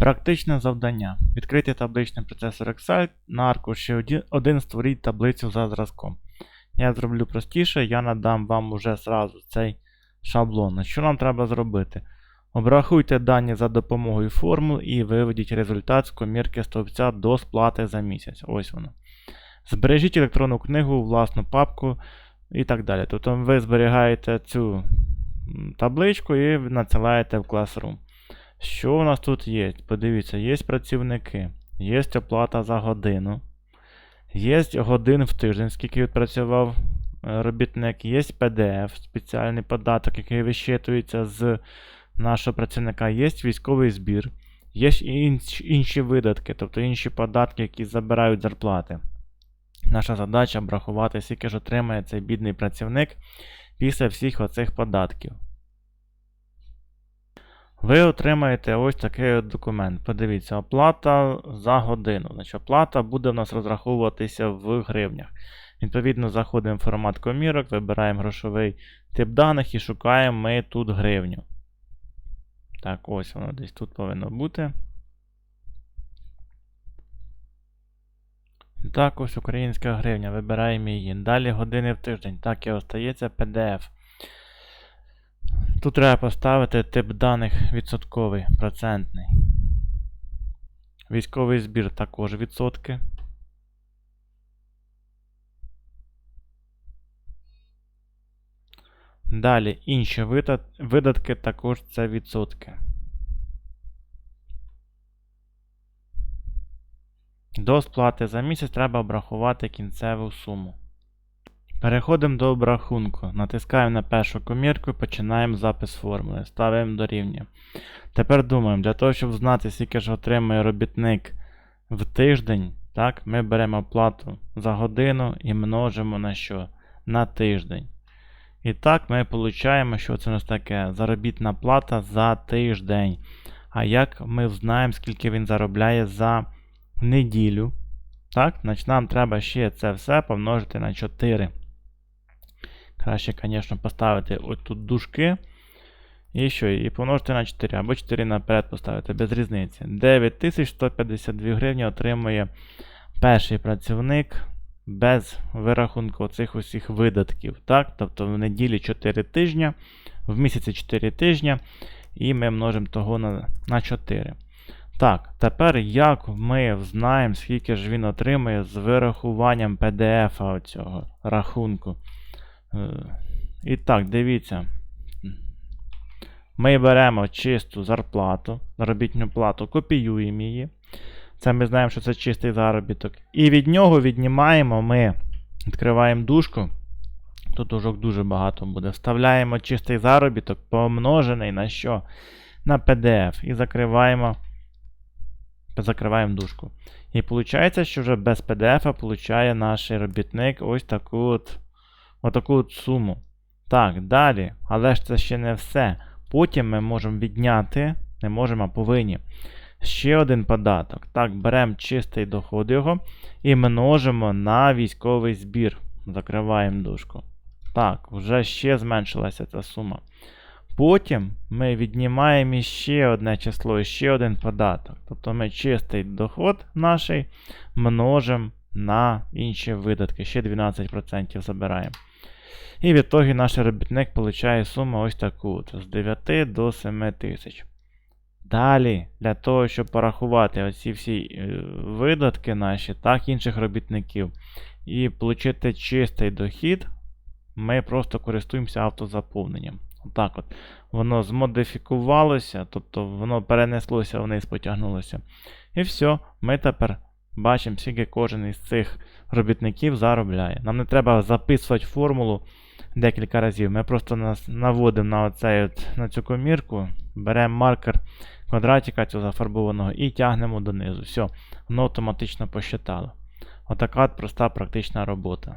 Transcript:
Практичне завдання. Відкрити табличний процесор Excel на аркуші 1 створіть таблицю за зразком. Я зроблю простіше, я надам вам уже зразу цей шаблон. Що нам треба зробити? Обрахуйте дані за допомогою формул і виведіть результат з комірки стовпця до сплати за місяць. Ось воно. Збережіть електронну книгу власну папку і так далі. Тобто ви зберігаєте цю табличку і надсилаєте в Classroom. Що у нас тут є? Подивіться, є працівники, є оплата за годину, є годин в тиждень, скільки відпрацював е, робітник, є PDF, спеціальний податок, який вищитується з нашого працівника, є військовий збір, є інші, видатки, тобто інші податки, які забирають зарплати. Наша задача обрахувати, скільки ж отримає цей бідний працівник після всіх оцих податків. Ви отримаєте ось такий документ. Подивіться, оплата за годину. Значить, оплата буде в нас розраховуватися в гривнях. Відповідно, заходимо в формат комірок, вибираємо грошовий тип даних і шукаємо ми тут гривню. Так, ось воно десь тут повинно бути. Так, ось українська гривня. Вибираємо її. Далі години в тиждень. Так і остається PDF. Тут треба поставити тип даних відсотковий, процентний. Військовий збір також відсотки. Далі інші видатки також це відсотки. До сплати за місяць треба обрахувати кінцеву суму. Переходимо до обрахунку. Натискаємо на першу комірку починаємо запис формули. Ставимо дорівнює. Тепер думаємо, для того, щоб знати, скільки ж отримує робітник в тиждень, так, ми беремо оплату за годину і множимо на що? На тиждень. І так ми отримуємо, що це у нас таке заробітна плата за тиждень. А як ми знаємо, скільки він заробляє за неділю? Так, значить нам треба ще це все помножити на 4. Краще, звісно, поставити ось тут дужки. І що? І помножити на 4, або 4 наперед поставити, без різниці. 9152 гривні отримує перший працівник без вирахунку цих усіх видатків. Так? Тобто в неділі 4 тижня, в місяці 4 тижня, і ми множимо того на, на 4. Так, тепер як ми знаємо, скільки ж він отримує з вирахуванням PDF оцього рахунку. Е, І так, дивіться. Ми беремо чисту зарплату, заробітну плату, копіюємо її. Це ми знаємо, що це чистий заробіток. І від нього віднімаємо ми, відкриваємо дужку. Тут дужок дуже багато буде. Вставляємо чистий заробіток, помножений на що? На PDF. І закриваємо закриваємо дужку. І виходить, що вже без PDF получає наш робітник ось таку от, отаку от суму. Так, далі. Але ж це ще не все. Потім ми можемо відняти, не можемо, а повинні. Ще один податок. Так, беремо чистий доход його і множимо на військовий збір. Закриваємо дужку. Так, вже ще зменшилася ця сума. Потім ми віднімаємо іще одне число, ще один податок. Тобто ми чистий доход наш множимо на інші видатки. Ще 12% забираємо. І в ітогі наш робітник отримує суму ось таку: з 9 до 7 тисяч. Далі, для того, щоб порахувати оці всі е, видатки наші, так інших робітників, і отримати чистий дохід, ми просто користуємося автозаповненням. Отак от. Воно змодифікувалося, тобто воно перенеслося вниз, потягнулося. І все, ми тепер бачимо, скільки кожен із цих робітників заробляє. Нам не треба записувати формулу декілька разів. Ми просто нас наводимо на, оцей от, на цю комірку, беремо маркер квадратика цього зафарбованого і тягнемо донизу. Все, воно автоматично посчитало. Отака от проста практична робота.